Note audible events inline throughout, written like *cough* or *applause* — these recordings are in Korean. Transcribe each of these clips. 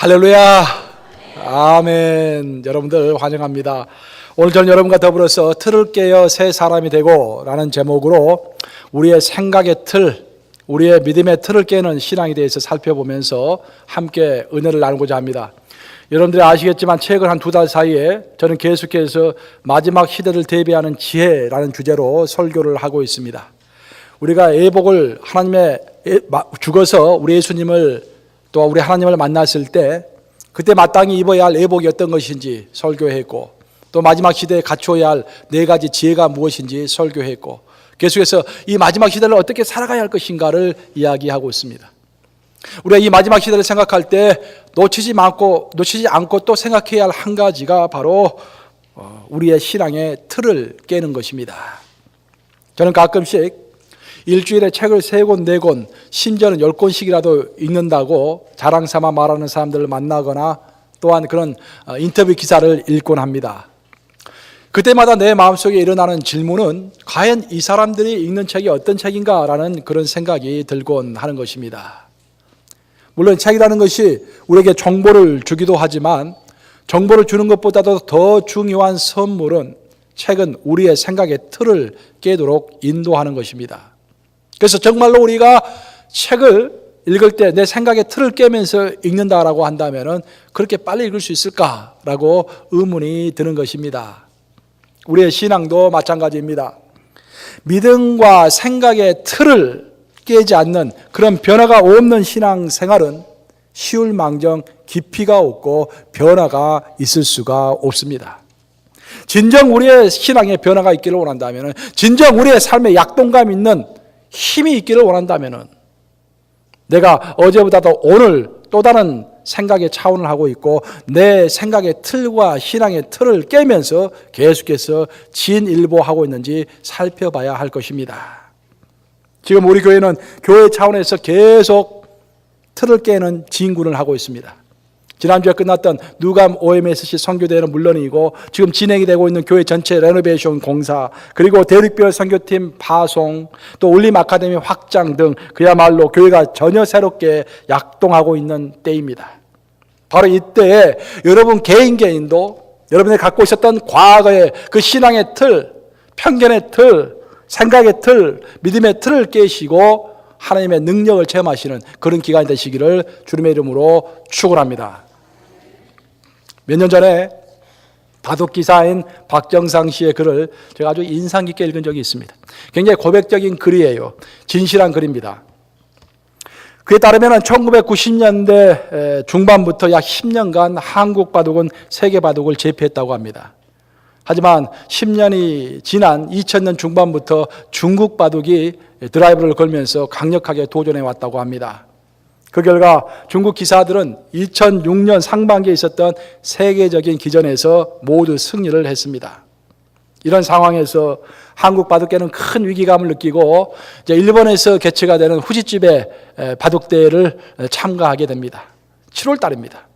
할렐루야. 아멘. 여러분들 환영합니다. 오늘 저는 여러분과 더불어서 틀을 깨어 새 사람이 되고 라는 제목으로 우리의 생각의 틀, 우리의 믿음의 틀을 깨는 신앙에 대해서 살펴보면서 함께 은혜를 나누고자 합니다. 여러분들이 아시겠지만 최근 한 두 달 사이에 저는 계속해서 마지막 시대를 대비하는 지혜라는 주제로 설교를 하고 있습니다. 우리가 애복을 하나님의 죽어서 우리 예수님을 또 우리 하나님을 만났을 때 그때 마땅히 입어야 할 애복이 어떤 것인지 설교했고 또 마지막 시대에 갖춰야 할 네 가지 지혜가 무엇인지 설교했고 계속해서 이 마지막 시대를 어떻게 살아가야 할 것인가를 이야기하고 있습니다. 우리가 이 마지막 시대를 생각할 때 놓치지 않고 놓치지 않고 또 생각해야 할 한 가지가 바로 어, 우리의 신앙의 틀을 깨는 것입니다. 저는 가끔씩 일주일에 책을 세 권, 네 권, 심지어는 열 권씩이라도 읽는다고 자랑 삼아 말하는 사람들을 만나거나 또한 그런 어, 인터뷰 기사를 읽곤 합니다. 그때마다 내 마음속에 일어나는 질문은 과연 이 사람들이 읽는 책이 어떤 책인가라는 그런 생각이 들곤 하는 것입니다. 물론 책이라는 것이 우리에게 정보를 주기도 하지만 정보를 주는 것보다도 더 중요한 선물은 책은 우리의 생각의 틀을 깨도록 인도하는 것입니다. 그래서 정말로 우리가 책을 읽을 때 내 생각의 틀을 깨면서 읽는다라고 한다면 그렇게 빨리 읽을 수 있을까라고 의문이 드는 것입니다. 우리의 신앙도 마찬가지입니다. 믿음과 생각의 틀을 깨지 않는 그런 변화가 없는 신앙 생활은 쉬울 망정 깊이가 없고 변화가 있을 수가 없습니다. 진정 우리의 신앙에 변화가 있기를 원한다면, 진정 우리의 삶에 약동감 있는 힘이 있기를 원한다면, 내가 어제보다도 오늘 또 다른 생각의 차원을 하고 있고, 내 생각의 틀과 신앙의 틀을 깨면서 계속해서 진일보하고 있는지 살펴봐야 할 것입니다. 지금 우리 교회는 교회 차원에서 계속 틀을 깨는 진군을 하고 있습니다. 지난주에 끝났던 누감 OMSC 선교대회는 물론이고 지금 진행이 되고 있는 교회 전체 레노베이션 공사 그리고 대륙별 선교팀 파송 또 올림 아카데미 확장 등 그야말로 교회가 전혀 새롭게 약동하고 있는 때입니다. 바로 이때에 여러분 개인 개인도 여러분이 갖고 있었던 과거의 그 신앙의 틀, 편견의 틀, 생각의 틀, 믿음의 틀을 깨시고 하나님의 능력을 체험하시는 그런 기간이 되시기를 주님의 이름으로 축원합니다. 몇 년 전에 바둑 기사인 박정상 씨의 글을 제가 아주 인상 깊게 읽은 적이 있습니다. 굉장히 고백적인 글이에요. 진실한 글입니다. 그에 따르면 1990년대 중반부터 약 10년간 한국 바둑은 세계 바둑을 제패했다고 합니다. 하지만 10년이 지난 2000년 중반부터 중국 바둑이 드라이브를 걸면서 강력하게 도전해 왔다고 합니다. 그 결과 중국 기사들은 2006년 상반기에 있었던 세계적인 기전에서 모두 승리를 했습니다. 이런 상황에서 한국 바둑계는 큰 위기감을 느끼고 이제 일본에서 개최가 되는 후지집의 바둑대회를 참가하게 됩니다. 7월 달입니다.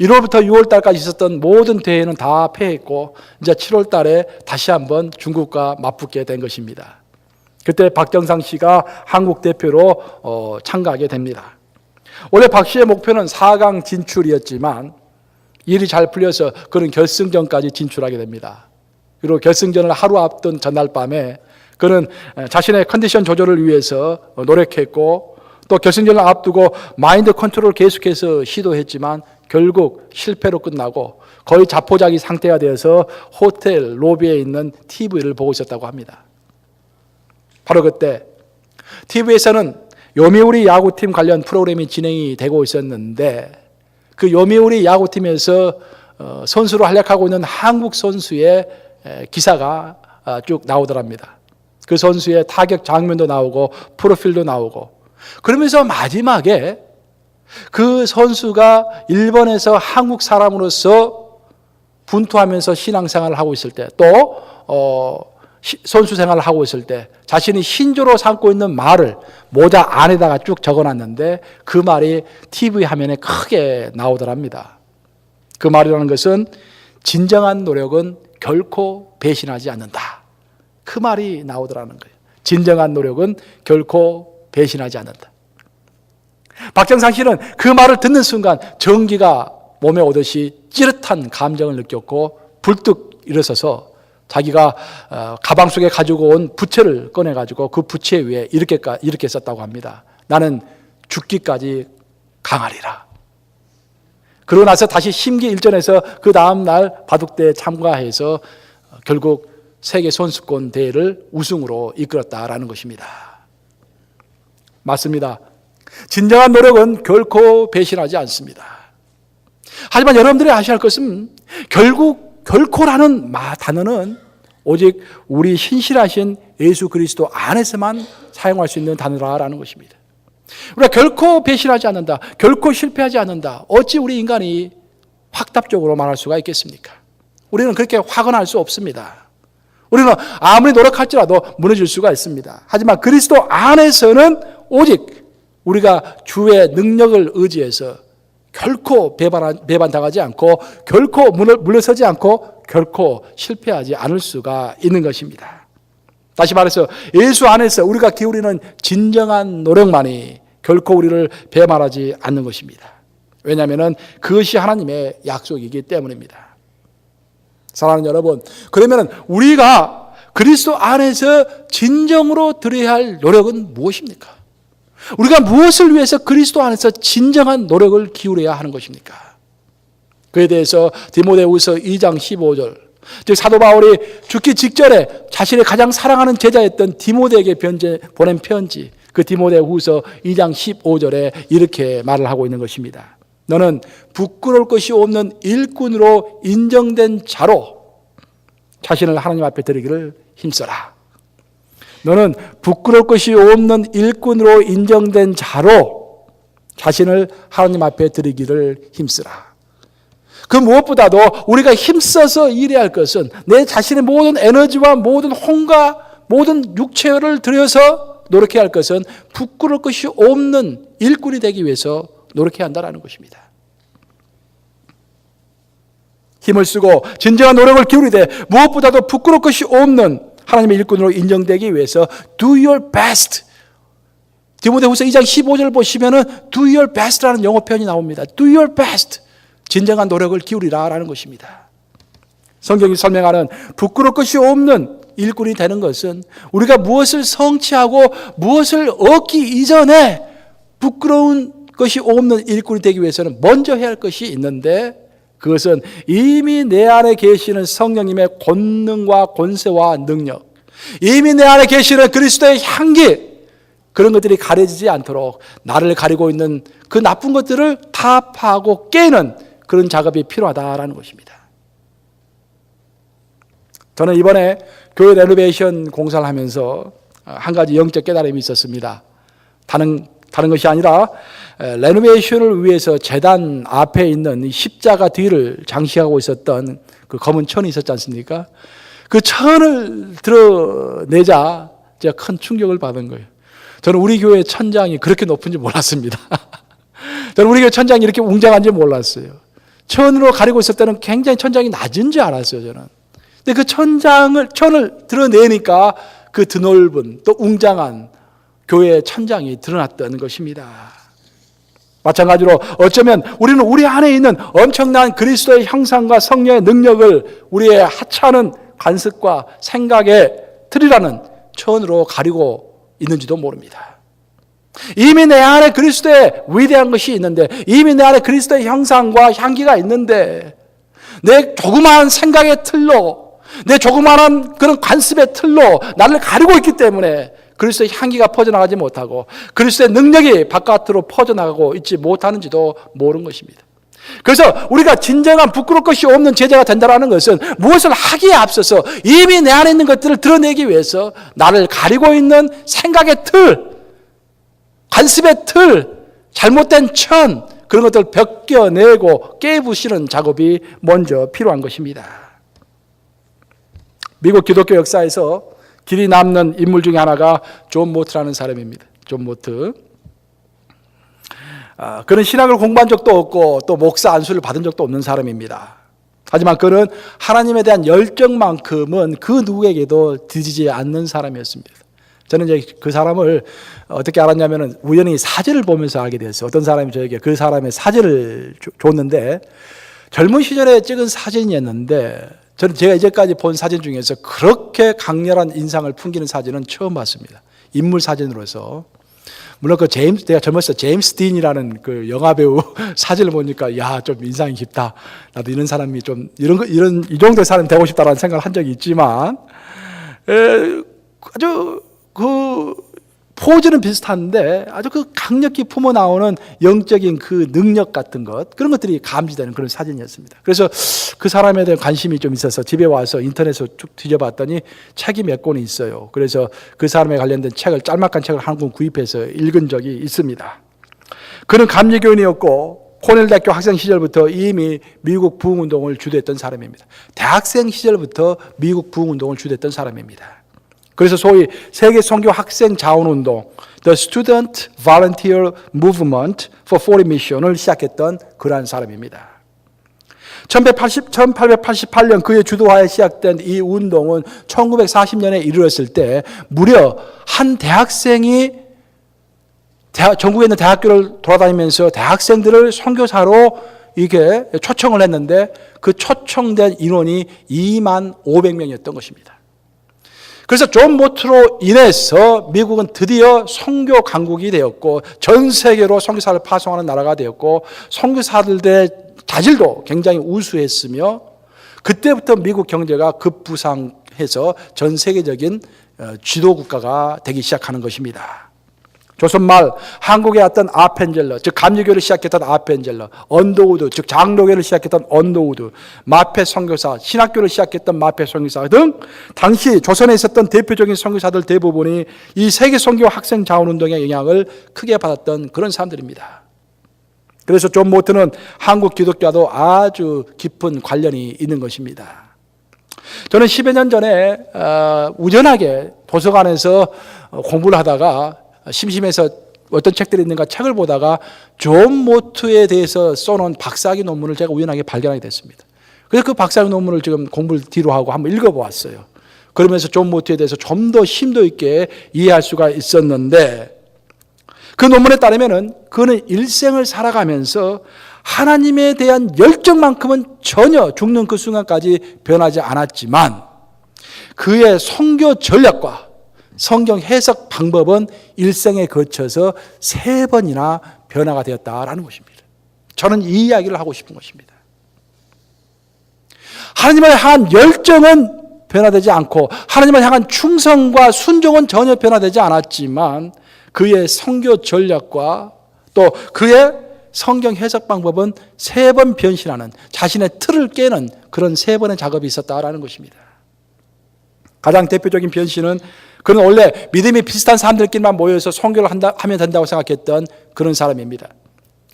1월부터 6월 달까지 있었던 모든 대회는 다 패했고 이제 7월 달에 다시 한번 중국과 맞붙게 된 것입니다. 그때 박정상 씨가 한국 대표로 어, 참가하게 됩니다. 원래 박 씨의 목표는 4강 진출이었지만 일이 잘 풀려서 그는 결승전까지 진출하게 됩니다. 그리고 결승전을 하루 앞둔 전날 밤에 그는 자신의 컨디션 조절을 위해서 노력했고 또 결승전을 앞두고 마인드 컨트롤을 계속해서 시도했지만 결국 실패로 끝나고 거의 자포자기 상태가 되어서 호텔 로비에 있는 TV를 보고 있었다고 합니다. 바로 그때 TV에서는 요미우리 야구팀 관련 프로그램이 진행이 되고 있었는데 그 요미우리 야구팀에서 어, 선수로 활약하고 있는 한국 선수의 기사가 아, 쭉 나오더랍니다. 그 선수의 타격 장면도 나오고 프로필도 나오고 그러면서 마지막에 그 선수가 일본에서 한국 사람으로서 분투하면서 신앙생활을 하고 있을 때 또 어, 선수 생활을 하고 있을 때 자신이 신조로 삼고 있는 말을 모자 안에다가 쭉 적어놨는데 그 말이 TV 화면에 크게 나오더랍니다. 그 말이라는 것은 진정한 노력은 결코 배신하지 않는다. 그 말이 나오더라는 거예요. 진정한 노력은 결코 배신하지 않는다. 박정상 씨는 그 말을 듣는 순간 전기가 몸에 오듯이 찌릿한 감정을 느꼈고 불뚝 일어서서 자기가 어, 가방 속에 가지고 온 부채를 꺼내 가지고 그 부채 위에 이렇게 이렇게 썼다고 합니다. 나는 죽기까지 강하리라. 그러고 나서 다시 심기일전에서 그 다음 날 바둑대에 참가해서 결국 세계 선수권 대회를 우승으로 이끌었다라는 것입니다. 맞습니다. 진정한 노력은 결코 배신하지 않습니다. 하지만 여러분들이 아셔야 할 것은 결국 결코라는 마 단어는 오직 우리 신실하신 예수 그리스도 안에서만 사용할 수 있는 단어라는 것입니다. 우리가 결코 배신하지 않는다. 결코 실패하지 않는다. 어찌 우리 인간이 확답적으로 말할 수가 있겠습니까? 우리는 그렇게 확언할 수 없습니다. 우리는 아무리 노력할지라도 무너질 수가 있습니다. 하지만 그리스도 안에서는 오직 우리가 주의 능력을 의지해서 결코 배반, 배반당하지 않고 결코 물러서지 않고 결코 실패하지 않을 수가 있는 것입니다. 다시 말해서 예수 안에서 우리가 기울이는 진정한 노력만이 결코 우리를 배반하지 않는 것입니다. 왜냐하면 그것이 하나님의 약속이기 때문입니다. 사랑하는 여러분, 그러면 우리가 그리스도 안에서 진정으로 드려야 할 노력은 무엇입니까? 우리가 무엇을 위해서 그리스도 안에서 진정한 노력을 기울여야 하는 것입니까? 그에 대해서 디모데후서 2장 15절 즉 사도 바울이 죽기 직전에 자신의 가장 사랑하는 제자였던 디모데에게 편지, 보낸 편지 그 디모데후서 2장 15절에 이렇게 말을 하고 있는 것입니다. 너는 부끄러울 것이 없는 일꾼으로 인정된 자로 자신을 하나님 앞에 드리기를 힘써라. 너는 부끄러울 것이 없는 일꾼으로 인정된 자로 자신을 하나님 앞에 드리기를 힘쓰라. 그 무엇보다도 우리가 힘써서 일해야 할 것은 내 자신의 모든 에너지와 모든 혼과 모든 육체를 들여서 노력해야 할 것은 부끄러울 것이 없는 일꾼이 되기 위해서 노력해야 한다는 것입니다. 힘을 쓰고 진정한 노력을 기울이되 무엇보다도 부끄러울 것이 없는 하나님의 일꾼으로 인정되기 위해서 do your best. 디모데후서 2장 15절 보시면은 do your best라는 영어 표현이 나옵니다. do your best. 진정한 노력을 기울이라라는 것입니다. 성경이 설명하는 부끄러울 것이 없는 일꾼이 되는 것은 우리가 무엇을 성취하고 무엇을 얻기 이전에 부끄러운 것이 없는 일꾼이 되기 위해서는 먼저 해야 할 것이 있는데 그것은 이미 내 안에 계시는 성령님의 권능과 권세와 능력, 이미 내 안에 계시는 그리스도의 향기, 그런 것들이 가려지지 않도록 나를 가리고 있는 그 나쁜 것들을 타파하고 깨는 그런 작업이 필요하다라는 것입니다. 저는 이번에 교회 레노베이션 공사를 하면서 한 가지 영적 깨달음이 있었습니다. 다른 다른 것이 아니라 레노베이션을 위해서 재단 앞에 있는 십자가 뒤를 장식하고 있었던 그 검은 천이 있었지 않습니까? 그 천을 드러내자 제가 큰 충격을 받은 거예요. 저는 우리 교회 천장이 그렇게 높은지 몰랐습니다. *laughs* 저는 우리 교회 천장이 이렇게 웅장한지 몰랐어요. 천으로 가리고 있을 때는 굉장히 천장이 낮은 줄 알았어요, 저는. 근데 그 천장을, 천을 드러내니까 그 드넓은 또 웅장한 교회의 천장이 드러났던 것입니다. 마찬가지로 어쩌면 우리는 우리 안에 있는 엄청난 그리스도의 형상과 성령의 능력을 우리의 하찮은 관습과 생각의 틀이라는 천으로 가리고 있는지도 모릅니다. 이미 내 안에 그리스도의 위대한 것이 있는데, 이미 내 안에 그리스도의 형상과 향기가 있는데, 내 조그마한 생각의 틀로, 내 조그마한 그런 관습의 틀로 나를 가리고 있기 때문에 그리스도의 향기가 퍼져나가지 못하고 그리스도의 능력이 바깥으로 퍼져나가고 있지 못하는지도 모르는 것입니다. 그래서 우리가 진정한 부끄러울 것이 없는 제자가 된다는 것은 무엇을 하기에 앞서서 이미 내 안에 있는 것들을 드러내기 위해서 나를 가리고 있는 생각의 틀, 관습의 틀, 잘못된 천, 그런 것들 벗겨내고 깨부시는 작업이 먼저 필요한 것입니다. 미국 기독교 역사에서 길이 남는 인물 중에 하나가 존 모트라는 사람입니다. 존 모트. 아, 그는 신학을 공부한 적도 없고 또 목사 안수를 받은 적도 없는 사람입니다. 하지만 그는 하나님에 대한 열정만큼은 그 누구에게도 뒤지지 않는 사람이었습니다. 저는 이제 그 사람을 어떻게 알았냐면은 우연히 사진을 보면서 알게 됐어요. 어떤 사람이 저에게 그 사람의 사진을 줘- 줬는데 젊은 시절에 찍은 사진이었는데 저는 제가 이제까지 본 사진 중에서 그렇게 강렬한 인상을 풍기는 사진은 처음 봤습니다. 인물 사진으로서. 물론 그 제임스 내가 젊었을 때 제임스 딘이라는 그 영화 배우 *laughs* 사진을 보니까 야 좀 인상이 깊다. 나도 이런 사람이 좀 이런 거 이런 이 정도의 사람이 되고 싶다라는 생각을 한 적이 있지만 에, 아주 그 포즈는 비슷한데 아주 그 강력히 품어 나오는 영적인 그 능력 같은 것 그런 것들이 감지되는 그런 사진이었습니다. 그래서 그 사람에 대한 관심이 좀 있어서 집에 와서 인터넷을 쭉 뒤져봤더니 책이 몇 권이 있어요. 그래서 그 사람에 관련된 책을 짤막한 책을 한 권 구입해서 읽은 적이 있습니다. 그는 감리교인이었고 코넬대학교 학생 시절부터 이미 미국 부흥운동을 주도했던 사람입니다. 대학생 시절부터 미국 부흥운동을 주도했던 사람입니다. 그래서 소위 세계 선교 학생 자원 운동, The Student Volunteer Movement for Foreign Mission을 시작했던 그러한 사람입니다. 1180, 1888년 그의 주도하에 시작된 이 운동은 1940년에 이르렀을 때 무려 한 대학생이 대학, 전국에 있는 대학교를 돌아다니면서 대학생들을 선교사로 이게 초청을 했는데 그 초청된 인원이 2만 500명이었던 것입니다. 그래서 존 모트로 인해서 미국은 드디어 선교 강국이 되었고 전 세계로 선교사를 파송하는 나라가 되었고 선교사들의 자질도 굉장히 우수했으며 그때부터 미국 경제가 급부상해서 전 세계적인 어, 지도 국가가 되기 시작하는 것입니다. 조선말 한국에 왔던 아펜젤러, 즉 감리교를 시작했던 아펜젤러, 언더우드, 즉 장로교를 시작했던 언더우드, 마페 선교사, 신학교를 시작했던 마페 선교사 등 당시 조선에 있었던 대표적인 선교사들 대부분이 이 세계 선교 학생 자원 운동의 영향을 크게 받았던 그런 사람들입니다. 그래서 존 모트는 한국 기독교와도 아주 깊은 관련이 있는 것입니다. 저는 10여 년 전에 어, 우연하게 도서관에서 어, 공부를 하다가 심심해서 어떤 책들이 있는가 책을 보다가 존 모트에 대해서 써놓은 박사학위 논문을 제가 우연하게 발견하게 됐습니다. 그래서 그 박사학위 논문을 지금 공부를 뒤로 하고 한번 읽어보았어요. 그러면서 존 모트에 대해서 좀 더 심도 있게 이해할 수가 있었는데 그 논문에 따르면은 그는 일생을 살아가면서 하나님에 대한 열정만큼은 전혀 죽는 그 순간까지 변하지 않았지만 그의 성교 전략과 성경 해석 방법은 일생에 거쳐서 세 번이나 변화가 되었다라는 것입니다. 저는 이 이야기를 하고 싶은 것입니다. 하나님을 향한 열정은 변화되지 않고 하나님을 향한 충성과 순종은 전혀 변화되지 않았지만 그의 성교 전략과 또 그의 성경 해석 방법은 세 번 변신하는 자신의 틀을 깨는 그런 세 번의 작업이 있었다라는 것입니다. 가장 대표적인 변신은 그는 원래 믿음이 비슷한 사람들끼리만 모여서 성교를 한다, 하면 된다고 생각했던 그런 사람입니다.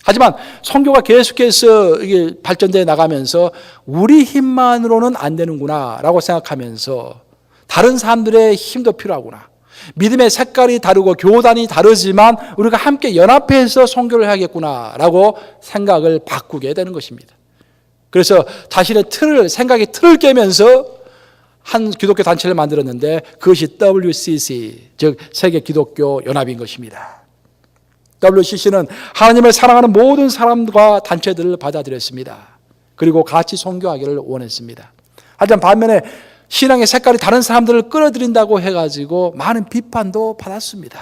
하지만 성교가 계속해서 발전돼 나가면서 우리 힘만으로는 안 되는구나라고 생각하면서 다른 사람들의 힘도 필요하구나. 믿음의 색깔이 다르고 교단이 다르지만 우리가 함께 연합해서 성교를 해야겠구나라고 생각을 바꾸게 되는 것입니다. 그래서 자신의 틀을 생각의 틀을 깨면서 한 기독교 단체를 만들었는데 그것이 WCC 즉 세계 기독교 연합인 것입니다. WCC는 하나님을 사랑하는 모든 사람과 단체들을 받아들였습니다. 그리고 같이 선교하기를 원했습니다. 하지만 반면에 신앙의 색깔이 다른 사람들을 끌어들인다고 해가지고 많은 비판도 받았습니다.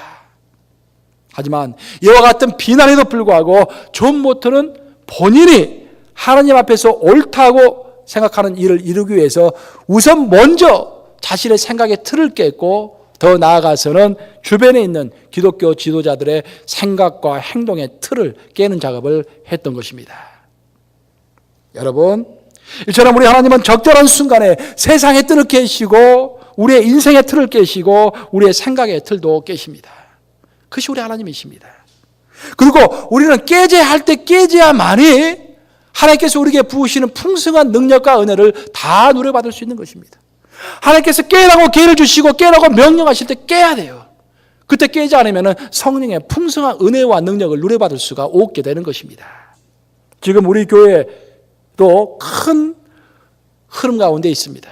하지만 이와 같은 비난에도 불구하고 존 모터는 본인이 하나님 앞에서 옳다고 생각하는 일을 이루기 위해서 우선 먼저 자신의 생각의 틀을 깼고 더 나아가서는 주변에 있는 기독교 지도자들의 생각과 행동의 틀을 깨는 작업을 했던 것입니다. 여러분, 이처럼 우리 하나님은 적절한 순간에 세상의 틀을 깨시고 우리의 인생의 틀을 깨시고 우리의 생각의 틀도 깨십니다. 그것이 우리 하나님이십니다. 그리고 우리는 깨져야 할때 깨져야만이 하나님께서 우리에게 부으시는 풍성한 능력과 은혜를 다 누려받을 수 있는 것입니다. 하나님께서 깨라고 기회를 주시고 깨라고 명령하실 때 깨야 돼요. 그때 깨지 않으면 성령의 풍성한 은혜와 능력을 누려받을 수가 없게 되는 것입니다. 지금 우리 교회도 큰 흐름 가운데 있습니다.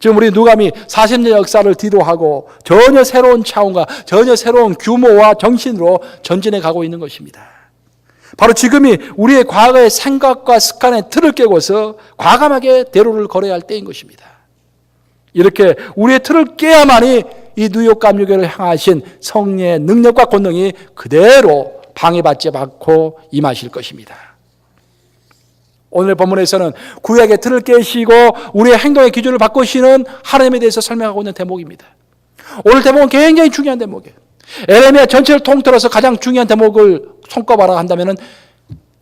지금 우리 누감이 40년 역사를 뒤로하고 전혀 새로운 차원과 전혀 새로운 규모와 정신으로 전진해 가고 있는 것입니다. 바로 지금이 우리의 과거의 생각과 습관의 틀을 깨고서 과감하게 대로를 걸어야 할 때인 것입니다. 이렇게 우리의 틀을 깨야만이 이 뉴욕 감리교를 향하신 성례의 능력과 권능이 그대로 방해받지 않고 임하실 것입니다. 오늘 본문에서는 구약의 틀을 깨시고 우리의 행동의 기준을 바꾸시는 하나님에 대해서 설명하고 있는 대목입니다. 오늘 대목은 굉장히 중요한 대목이에요. 에레미야 전체를 통틀어서 가장 중요한 대목을 손꼽아라 한다면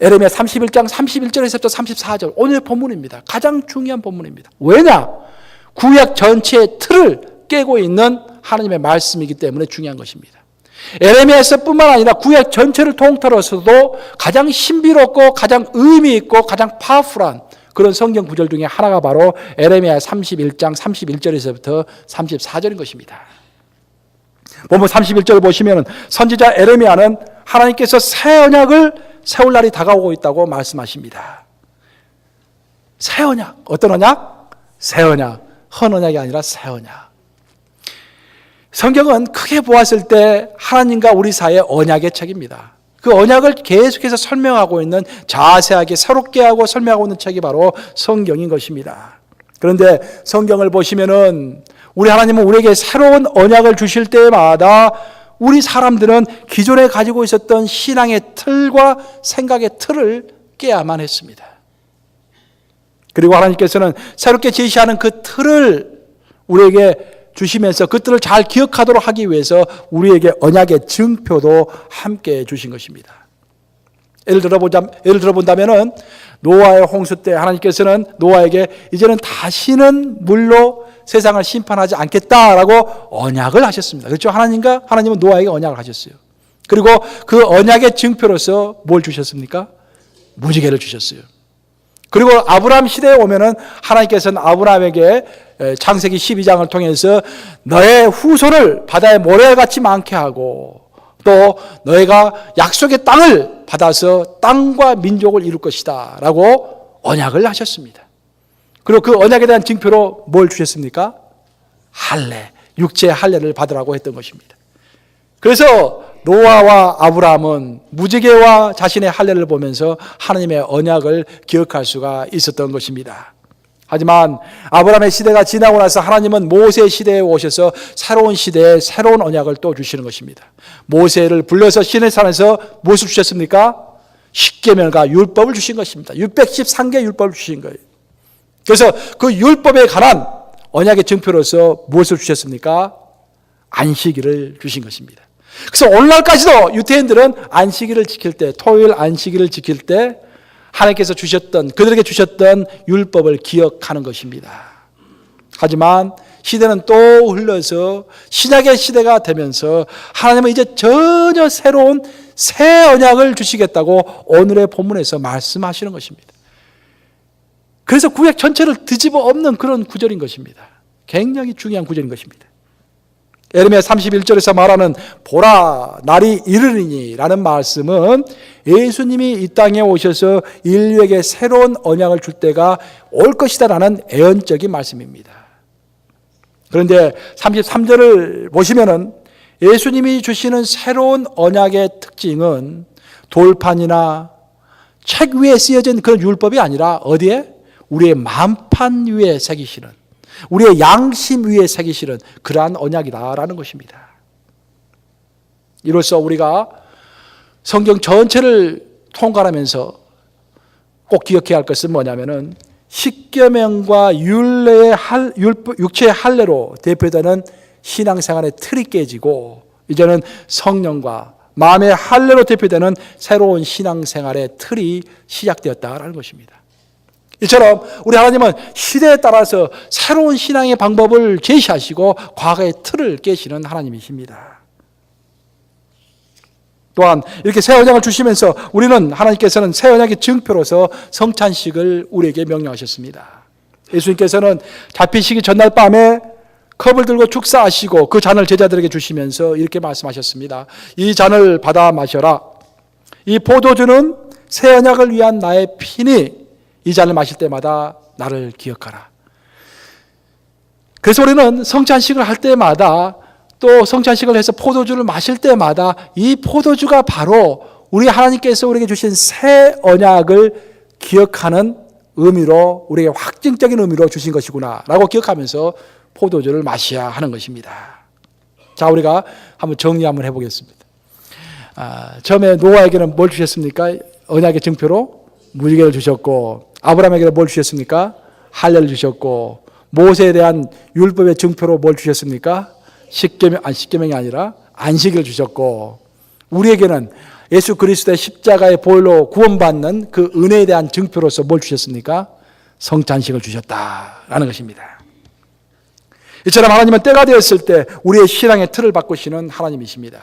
에레미야 31장 31절에서부터 34절 오늘 본문입니다. 가장 중요한 본문입니다. 왜냐? 구약 전체의 틀을 깨고 있는 하나님의 말씀이기 때문에 중요한 것입니다. 에레미야서뿐만 아니라 구약 전체를 통틀어서도 가장 신비롭고 가장 의미 있고 가장 파워풀한 그런 성경 구절 중에 하나가 바로 에레미야 31장 31절에서부터 34절인 것입니다. 본문 31절 보시면 선지자 에레미아는 하나님께서 새 언약을 세울 날이 다가오고 있다고 말씀하십니다. 새 언약. 어떤 언약? 새 언약. 헌 언약이 아니라 새 언약. 성경은 크게 보았을 때 하나님과 우리 사이의 언약의 책입니다. 그 언약을 계속해서 설명하고 있는 자세하게 새롭게 하고 설명하고 있는 책이 바로 성경인 것입니다. 그런데 성경을 보시면은 우리 하나님은 우리에게 새로운 언약을 주실 때마다 우리 사람들은 기존에 가지고 있었던 신앙의 틀과 생각의 틀을 깨야만 했습니다. 그리고 하나님께서는 새롭게 제시하는 그 틀을 우리에게 주시면서 그 틀을 잘 기억하도록 하기 위해서 우리에게 언약의 증표도 함께 주신 것입니다. 예를 들어보자, 예를 들어본다면은 노아의 홍수 때 하나님께서는 노아에게 이제는 다시는 물로 세상을 심판하지 않겠다라고 언약을 하셨습니다. 그렇죠? 하나님과 하나님은 노아에게 언약을 하셨어요. 그리고 그 언약의 증표로서 뭘 주셨습니까? 무지개를 주셨어요. 그리고 아브라함 시대에 오면은 하나님께서는 아브라함에게 창세기 12장을 통해서 너의 후손을 바다의 모래같이 많게 하고 또 너희가 약속의 땅을 받아서 땅과 민족을 이룰 것이다 라고 언약을 하셨습니다. 그리고 그 언약에 대한 징표로 뭘 주셨습니까? 할례, 육체의 할례를 받으라고 했던 것입니다. 그래서 노아와 아브라함은 무지개와 자신의 할례를 보면서 하나님의 언약을 기억할 수가 있었던 것입니다. 하지만 아브라함의 시대가 지나고 나서 하나님은 모세 시대에 오셔서 새로운 시대에 새로운 언약을 또 주시는 것입니다. 모세를 불러서 시내산에서 무엇을 주셨습니까? 십계명과 율법을 주신 것입니다. 613개 율법을 주신 거예요. 그래서 그 율법에 관한 언약의 증표로서 무엇을 주셨습니까? 안식일을 주신 것입니다. 그래서 오늘날까지도 유태인들은 안식일을 지킬 때, 토요일 안식일을 지킬 때 하나님께서 주셨던 그들에게 주셨던 율법을 기억하는 것입니다. 하지만 시대는 또 흘러서 신약의 시대가 되면서 하나님은 이제 전혀 새로운 새 언약을 주시겠다고 오늘의 본문에서 말씀하시는 것입니다. 그래서 구약 전체를 뒤집어 엎는 그런 구절인 것입니다. 굉장히 중요한 구절인 것입니다. 에르미야 31절에서 말하는 보라 날이 이르니라는 말씀은 예수님이 이 땅에 오셔서 인류에게 새로운 언약을 줄 때가 올 것이다라는 애언적인 말씀입니다. 그런데 33절을 보시면은 예수님이 주시는 새로운 언약의 특징은 돌판이나 책 위에 쓰여진 그런 율법이 아니라 어디에 우리의 만판 위에 새기시는 우리의 양심 위에 새기시는 그러한 언약이다라는 것입니다. 이로써 우리가 성경 전체를 통과하면서 꼭 기억해야 할 것은 뭐냐면은 십계명과 율례의 할, 육체의 할례로 대표되는 신앙생활의 틀이 깨지고 이제는 성령과 마음의 할례로 대표되는 새로운 신앙생활의 틀이 시작되었다라는 것입니다. 이처럼 우리 하나님은 시대에 따라서 새로운 신앙의 방법을 제시하시고 과거의 틀을 깨시는 하나님이십니다. 또한 이렇게 새 언약을 주시면서 우리는 하나님께서는 새 언약의 증표로서 성찬식을 우리에게 명령하셨습니다. 예수님께서는 잡히시기 전날 밤에 컵을 들고 축사하시고 그 잔을 제자들에게 주시면서 이렇게 말씀하셨습니다. 이 잔을 받아 마셔라. 이 포도주는 새 언약을 위한 나의 피니 이 잔을 마실 때마다 나를 기억하라. 그래서 우리는 성찬식을 할 때마다 또 성찬식을 해서 포도주를 마실 때마다 이 포도주가 바로 우리 하나님께서 우리에게 주신 새 언약을 기억하는 의미로 우리에게 확증적인 의미로 주신 것이구나라고 기억하면서 포도주를 마셔야 하는 것입니다. 자, 우리가 한번 정리 한번 해보겠습니다. 아, 처음에 노아에게는 뭘 주셨습니까? 언약의 증표로 무지개를 주셨고 아브라함에게는 뭘 주셨습니까? 할례를 주셨고 모세에 대한 율법의 증표로 뭘 주셨습니까? 십계명 아니 십계명이 아니라 안식을 주셨고 우리에게는 예수 그리스도의 십자가의 보혈로 구원받는 그 은혜에 대한 증표로서 뭘 주셨습니까? 성찬식을 주셨다라는 것입니다. 이처럼 하나님은 때가 되었을 때 우리의 신앙의 틀을 바꾸시는 하나님이십니다.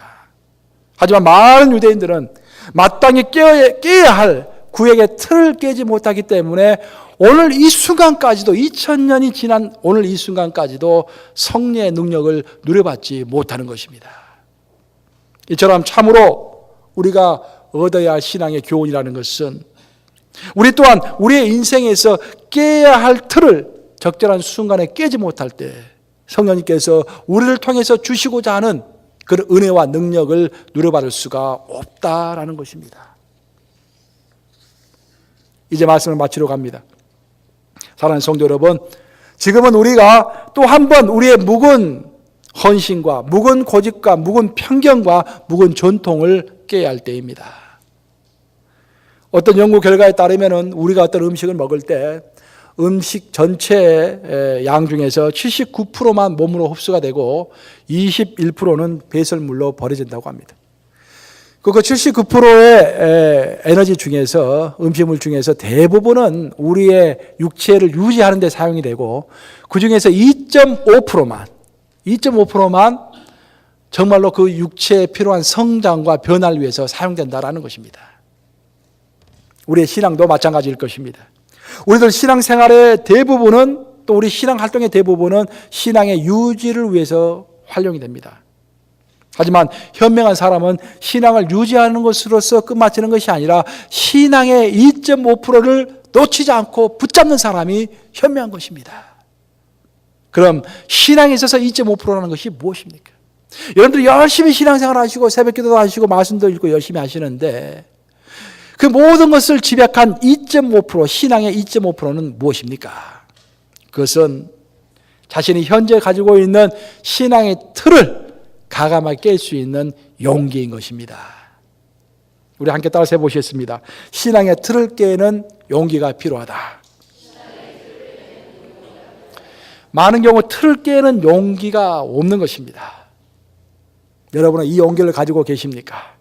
하지만 많은 유대인들은 마땅히 깨어야, 깨야 할 구약의 틀을 깨지 못하기 때문에 오늘 이 순간까지도 2000년이 지난 오늘 이 순간까지도 성령의 능력을 누려받지 못하는 것입니다. 이처럼 참으로 우리가 얻어야 할 신앙의 교훈이라는 것은 우리 또한 우리의 인생에서 깨야 할 틀을 적절한 순간에 깨지 못할 때 성령님께서 우리를 통해서 주시고자 하는 그런 은혜와 능력을 누려받을 수가 없다라는 것입니다. 이제 말씀을 마치러 갑니다. 사랑하는 성도 여러분, 지금은 우리가 또 한 번 우리의 묵은 헌신과 묵은 고집과 묵은 편견과 묵은 전통을 깨야 할 때입니다. 어떤 연구 결과에 따르면 우리가 어떤 음식을 먹을 때 음식 전체의 양 중에서 79%만 몸으로 흡수가 되고 21%는 배설물로 버려진다고 합니다. 그 79%의 에너지 중에서 음식물 중에서 대부분은 우리의 육체를 유지하는 데 사용이 되고 그 중에서 2.5%만 2.5%만 정말로 그 육체에 필요한 성장과 변화를 위해서 사용된다라는 것입니다. 우리의 신앙도 마찬가지일 것입니다. 우리들 신앙 생활의 대부분은 또 우리 신앙 활동의 대부분은 신앙의 유지를 위해서 활용이 됩니다. 하지만 현명한 사람은 신앙을 유지하는 것으로서 끝마치는 것이 아니라 신앙의 2.5%를 놓치지 않고 붙잡는 사람이 현명한 것입니다. 그럼 신앙에 있어서 2.5%라는 것이 무엇입니까? 여러분들 열심히 신앙생활 하시고 새벽 기도도 하시고 말씀도 읽고 열심히 하시는데 그 모든 것을 집약한 2.5% 신앙의 2.5%는 무엇입니까? 그것은 자신이 현재 가지고 있는 신앙의 틀을 가감하게 깰 수 있는 용기인 것입니다. 우리 함께 따라서 해보시겠습니다. 신앙의 틀을 깨는 용기가 필요하다. 많은 경우 틀을 깨는 용기가 없는 것입니다. 여러분은 이 용기를 가지고 계십니까?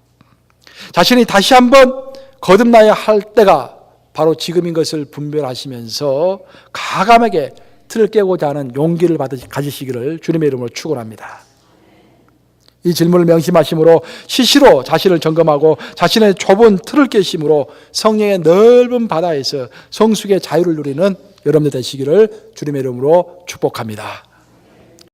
자신이 다시 한번 거듭나야 할 때가 바로 지금인 것을 분별하시면서 가감하게 틀을 깨고자 하는 용기를 가지시기를 주님의 이름으로 축원합니다. 이 질문을 명심하심으로 시시로 자신을 점검하고 자신의 좁은 틀을 깨심으로 성령의 넓은 바다에서 성숙의 자유를 누리는 여러분들 되시기를 주님의 이름으로 축복합니다.